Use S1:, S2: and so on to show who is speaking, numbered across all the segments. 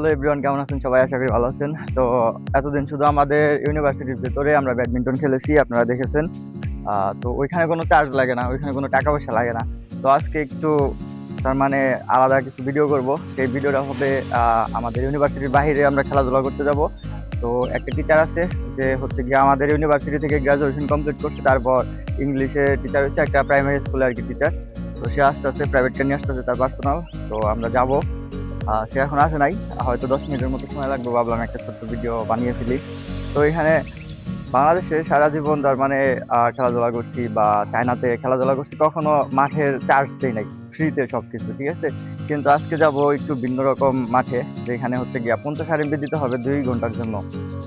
S1: Hello everyone, কেমন আছেন? সবাই আশা করি ভালো আছেন। তো এতদিন শুধু আমাদের ইউনিভার্সিটির ভেতরে আমরা ব্যাডমিন্টন খেলেছি, আপনারা দেখেছেন। তো ওইখানে কোনো চার্জ লাগে না, ওইখানে কোনো টাকা পয়সা লাগে না। তো আজকে একটু তার মানে আলাদা কিছু ভিডিও করব। সেই ভিডিওটা হবে আমাদের ইউনিভার্সিটির বাইরে আমরা খেলাধুলা করতে যাব। তো একটা টিচার আছে, যে হচ্ছে গিয়ে আমাদের ইউনিভার্সিটি থেকে গ্রাজুয়েশন কমপ্লিট করছে, তারপর ইংলিশে টিচার হচ্ছে একটা প্রাইমারি স্কুলে আর কি টিচার তো সে আসতেছে প্রাইভেট নিয়ে আসতেছে তার পার্সোনাল তো আমরা যাব। সে এখন আসে নাই। হয়তো দশ মিনিটের মতো সময় লাগবে, ভাবলাম একটা ছোট্ট ভিডিও বানিয়ে ফেলি। তো এখানে বাংলাদেশে সারা জীবন তার মানে খেলাধুলা করছি বা চায়নাতে খেলাধুলা করছি, কখনো মাঠের চার্জ দেই নাই ফ্রিতে সব কিছু ঠিক আছে? কিন্তু আজকে যাব একটু ভিন্ন রকম মাঠে, যেখানে হচ্ছে গিয়া পঞ্চাশ আরএমবি দিতে হবে দুই ঘণ্টার জন্য।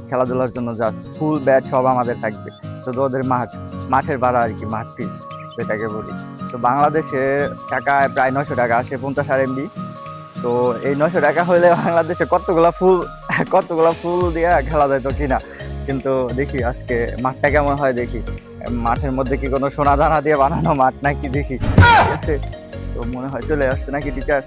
S1: খেলাধুলার জন্য জাস্ট ফুল ব্যাট সব আমাদের থাকবে। তো ওদের মাঠ, মাঠের ভাড়া আর কি, মাঠ ফিস যেটাকে বলি। তো বাংলাদেশে টাকায় প্রায় নশো টাকা আসে পঞ্চাশ আরএমবি তো এই নয়শো টাকা হইলে বাংলাদেশে কতগুলা ফুল কতগুলা ফুল দিয়ে খেলা যায় তো কিনা কিন্তু দেখি আজকে মাঠটা কেমন হয় দেখি। মাঠের মধ্যে কি কোনো সোনা দানা দিয়ে বানানো মাঠ নাকি দেখি? ঠিক আছে, তো মনে হয় চলে আসছে নাকি টিচার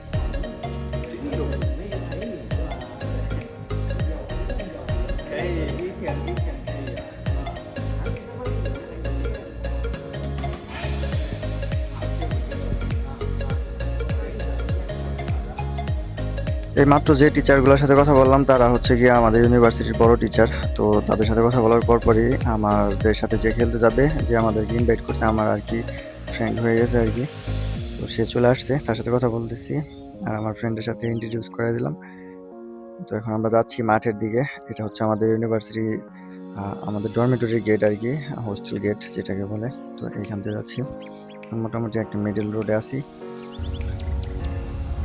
S1: এই মাত্র যে টিচারগুলোর সাথে কথা বললাম, তারা হচ্ছে গিয়ে আমাদের ইউনিভার্সিটির বড় টিচার তো তাদের সাথে কথা বলার পর পরই আমাদের সাথে যে খেলতে যাবে, যে আমাদেরকে ইনভাইট করছে, আমার আর কি ফ্রেন্ড হয়ে গেছে আর কি। তো সে চলে আসছে, তার সাথে কথা বলতেছি, আর আমার ফ্রেন্ডের সাথে ইন্ট্রোডিউস করে দিলাম। তো এখন আমরা যাচ্ছি মাঠের দিকে। এটা হচ্ছে আমাদের ইউনিভার্সিটি আমাদের ডরমেটরি গেট আর কি হোস্টেল গেট যেটাকে বলে। তো এইখান থেকে যাচ্ছি। মোটামুটি একটা মিডল রোডে আছি।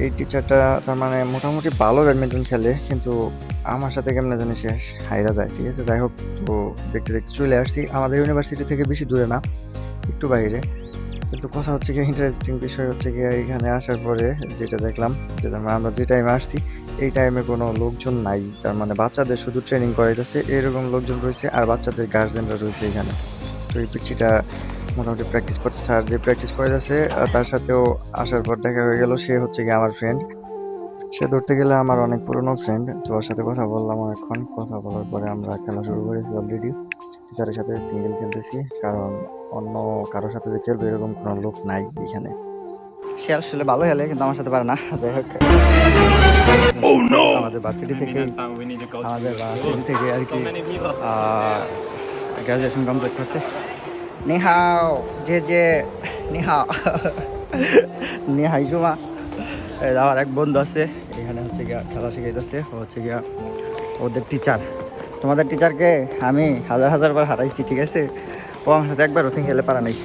S1: এই টিচারটা তার মানে মোটামুটি ভালো ব্যাডমিন্টন খেলে, কিন্তু আমার সাথে কেমনে জানি সে হাইরা যায়, ঠিক আছে? যাই হোক, তো দেখতে দেখতে চলে আসছি। আমাদের ইউনিভার্সিটি থেকে বেশি দূরে না, একটু বাইরে। কিন্তু কথা হচ্ছে কি ইন্টারেস্টিং বিষয় হচ্ছে কি, এখানে আসার পরে যেটা দেখলাম, যে মানে আমরা যে টাইমে আসছি, এই টাইমে কোনো লোকজন নাই। তার মানে বাচ্চাদের শুধু ট্রেনিং করাইতেছে, এরকম লোকজন রয়েছে আর বাচ্চাদের গার্জেনরা রয়েছে এখানে। তো এই পিচিটা মোটামুটি প্র্যাকটিস করতেছে। আর যে প্র্যাকটিস করে যাচ্ছে তার সাথেও আসার পর দেখা হয়ে গেল সে হচ্ছে গিয়ে আমার ফ্রেন্ড সে ধরতে গেলে আমার অনেক পুরনো ফ্রেন্ড তো ওর সাথে কথা বললাম এখন কথা বলার পরে আমরা খেলা শুরু করেছি অলরেডি টিচারের সাথে সিঙ্গেল খেলতেছি কারণ অন্য কারোর সাথে যে খেলবে এরকম কোনো লোক নাই এখানে। সে আসলে ভালো খেলে কিন্তু আমার সাথে পারে না। যাই হোক। আমাদের ভার্সিটি থেকে আমাদের ভার্সিটি থেকে আর কি. গ্রাজুয়েশন কমপ্লিট করছে। নিহাও যে যে নিহাও নিহাই জুমা এই আমার এক বন্ধু আছে। এখানে হচ্ছে গিয়া খেলা শিখাইতেছে। ও হচ্ছে গিয়া ওদের টিচার তোমাদের টিচারকে আমি হাজার হাজার বার হারাইছি ঠিক আছে? ও আমার সাথে একবার ওখানে খেলে পারা নেই।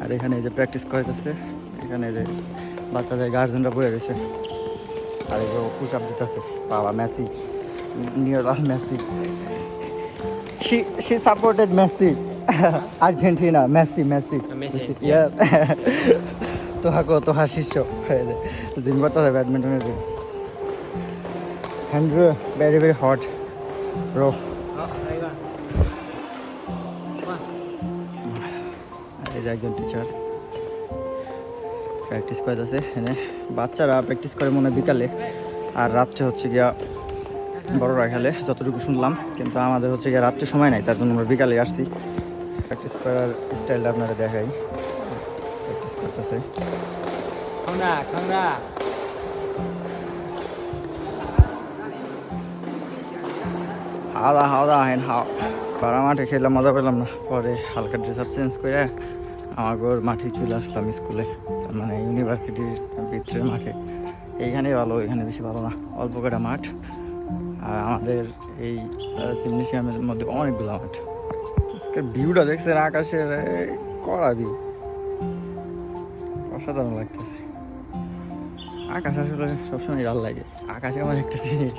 S1: আর এখানে যে প্র্যাকটিস করাইতেছে। এখানে যে বাচ্চাদের গার্জেনরা বয়ে রয়েছে। আর এই যে পুশ আপ দিতেছে। বাবা Messi neural Messi she she supported Messi, Argentina, Messi
S2: Messi
S1: Yes. তোহাকো তোহার শিষ্য জিম করতে হবে ব্যাডমিন্টনের জিম হ্যান্ড্রু ভেরি ভেরি হট ব্রো এই যে একজন টিচার প্র্যাকটিস করতেছে এখানে বাচ্চারা প্র্যাকটিস করে মনে হয় বিকালে আর রাত্রে হচ্ছে গিয়া বড়রা খেলে যতটুকু শুনলাম কিন্তু আমাদের হচ্ছে গিয়ে রাত্রে সময় নাই তার জন্য আমরা বিকালে আসছি প্র্যাকটিস করার স্টাইলটা আপনারা দেখাই। প্র্যাকটিস করতেছে. হাওয়া হাওয়া হেন হাও। পাড়া মাঠে খেলে মজা পেলাম না। পরে হালকা ড্রেস আপ চেঞ্জ করে আমাকে ওর মাঠে চলে আসলাম স্কুলে। তার মানে ইউনিভার্সিটির ভিতরের মাঠে। এইখানেই ভালো এখানে বেশি ভালো না। অল্প কটা মাঠ। আর আমাদের এই সিমনেশিয়ামের মধ্যে অনেকগুলো মাঠ। আজকের ভিউটা দেখছেন আকাশের কড়া ভিউ অসাধারণ লাগতেছে। আকাশ আসলে সবসময় ভালো লাগে। আকাশ আমার একটা জিনিস